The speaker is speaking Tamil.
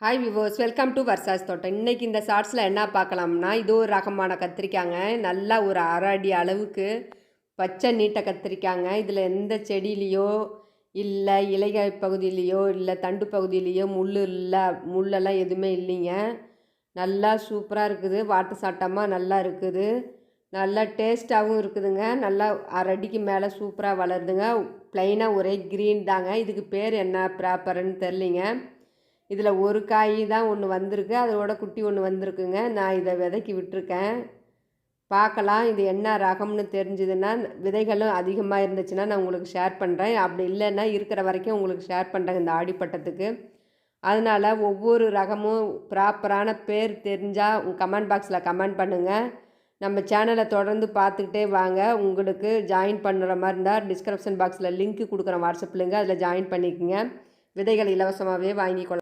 Hi viewers welcome to Varsha's தோட்டம் இன்றைக்கி இந்த ஷார்ட்ஸில் என்ன பார்க்கலாம்னா இது ஒரு ரகமான கத்திரிக்காங்க நல்லா ஒரு அரை அடி அளவுக்கு பச்சை நீட்டை கத்திரிக்காங்க இதில் எந்த செடியிலையோ இல்லை இலைகாய் பகுதியிலையோ இல்லை தண்டு பகுதியிலையோ முள் இல்லை முள்ளெல்லாம் எதுவுமே இல்லைங்க நல்லா சூப்பராக இருக்குது வாட்டு சாட்டமாக நல்லா இருக்குது நல்லா டேஸ்ட்டாகவும் இருக்குதுங்க நல்லா அரை அடிக்கு மேலே சூப்பராக வளருதுங்க ப்ளைனாக ஒரே க்ரீன் தாங்க. இதுக்கு பேர் என்ன ப்ராப்பர்னு தெரிலிங்க இதில் ஒரு காய் தான் ஒன்று வந்திருக்கு. அதோட குட்டி ஒன்று வந்திருக்குங்க. நான் இதை விதைக்கி விட்டுருக்கேன். பார்க்கலாம். இது என்ன ரகம்னு தெரிஞ்சுதுன்னா விதைகளும் அதிகமாக இருந்துச்சுன்னா நான் உங்களுக்கு ஷேர் பண்ணுறேன் அப்படி இல்லைன்னா இருக்கிற வரைக்கும் உங்களுக்கு ஷேர் பண்ணுறேன் இந்த ஆடிப்பட்டத்துக்கு. அதனால் ஒவ்வொரு ரகமும் ப்ராப்பரான பேர் தெரிஞ்சால் கமெண்ட் பாக்ஸில் கமெண்ட் பண்ணுங்கள் நம்ம சேனலை தொடர்ந்து பார்த்துக்கிட்டே வாங்க. உங்களுக்கு ஜாயின் பண்ணுற மாதிரி இருந்தால் டிஸ்கிரிப்ஷன் பாக்ஸில் லிங்க் கொடுக்குறேன் வாட்ஸ்அப் லிங்க் அதில் ஜாயின் பண்ணிக்கோங்க. விதைகள் இலவசமாகவே வாங்கிக்கொள்ள